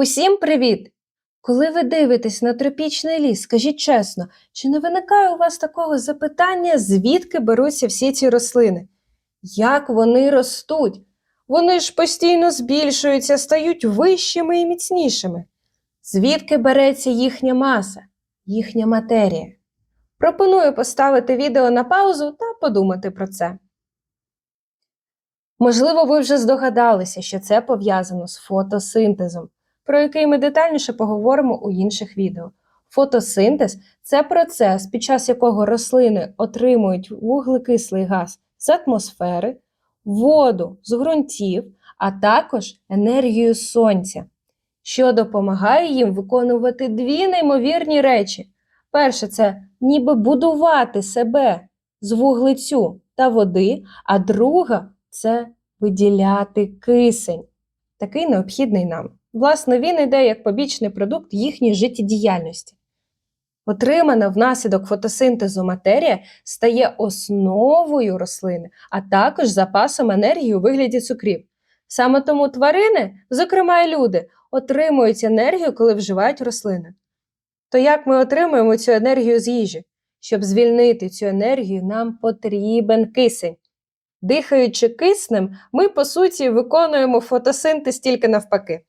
Усім привіт! Коли ви дивитесь на тропічний ліс, скажіть чесно, чи не виникає у вас такого запитання, звідки беруться всі ці рослини? Як вони ростуть? Вони ж постійно збільшуються, стають вищими і міцнішими. Звідки береться їхня маса, їхня матерія? Пропоную поставити відео на паузу та подумати про це. Можливо, ви вже здогадалися, що це пов'язано з фотосинтезом, про який ми детальніше поговоримо у інших відео. Фотосинтез це процес, під час якого рослини отримують вуглекислий газ з атмосфери, воду з ґрунтів, а також енергію сонця, що допомагає їм виконувати дві неймовірні речі. Перше, це ніби будувати себе з вуглецю та води, а друга це виділяти кисень, такий необхідний нам. Власне, він йде як побічний продукт їхньої життєдіяльності. Отримана внаслідок фотосинтезу матерія стає основою рослини, а також запасом енергії у вигляді цукрів. Саме тому тварини, зокрема і люди, отримують енергію, коли вживають рослини. То як ми отримуємо цю енергію з їжі? Щоб звільнити цю енергію, нам потрібен кисень. Дихаючи киснем, ми, по суті, виконуємо фотосинтез тільки навпаки.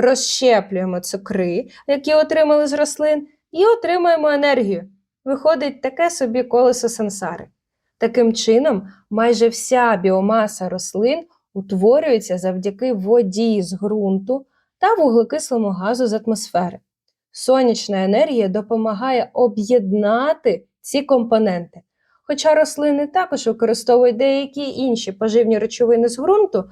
Розщеплюємо цукри, які отримали з рослин, і отримуємо енергію. Виходить таке собі колесо сансари. Таким чином, майже вся біомаса рослин утворюється завдяки воді з ґрунту та вуглекислому газу з атмосфери. Сонячна енергія допомагає об'єднати ці компоненти. Хоча рослини також використовують деякі інші поживні речовини з ґрунту,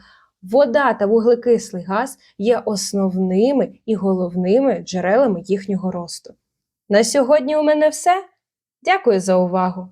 вода та вуглекислий газ є основними і головними джерелами їхнього росту. На сьогодні у мене все. Дякую за увагу!